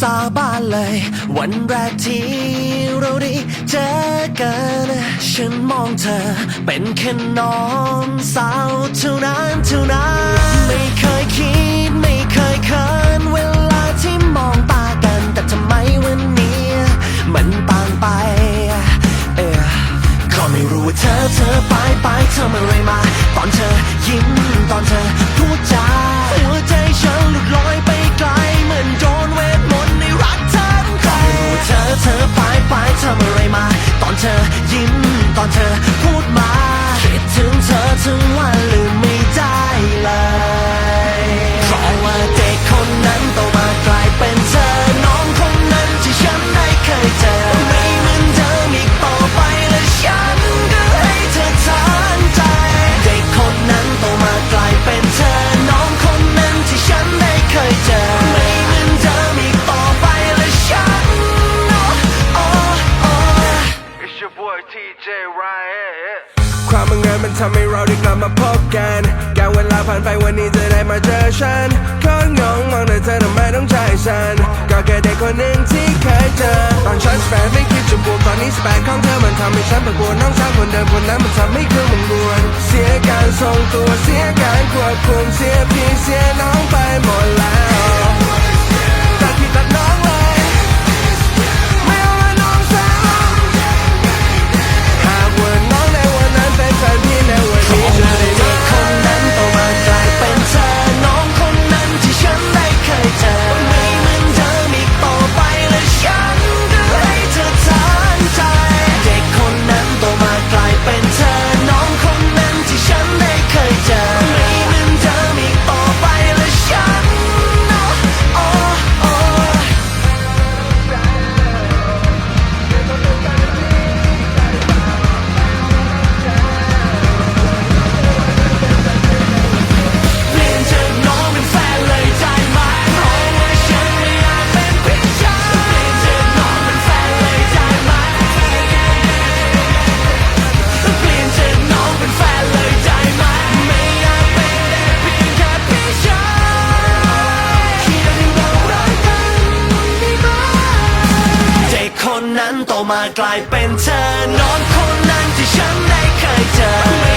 สาบานเลย วันแรกที่เราได้เจอกัน ฉันมองเธอ เป็นแค่น้องสาวเท่านั้นเท่านั้น ไม่เคยคิดไม่เคยเคินเวลาที่มองตากัน แต่ทำไมวันนี้ มันต่างไป เออก็ไม่รู้ว่าเธอเธอไปไปเธอมาเลยมา ตอนเธอยิ้มตอนเธอ ถึงเ boy TJ Ryan. ความบังเอิญมันทำให้เราได้กลับมาพบกันการเวลาผ่านไปวันนี้จะได้มาเจอฉันก็งงมองแต่เธอทำไมต้องใจฉัน ก็แค่เด็กคนหนึ่งที่เคยเจอ ตอนฉันแปนไม่คิดจะบวกตอนนี้สแปนของเธอมันทำให้ฉันปวดปวดน้องสาวคนเดิมคนนั้นมันทำให้เคือมันรวนเสียการทรงตัวเสียการควบคุมเสียพี่เสียน้อง คนนั้นโตมากลายเป็นเธอน้องคนนั้นที่ฉันได้เคยเจอ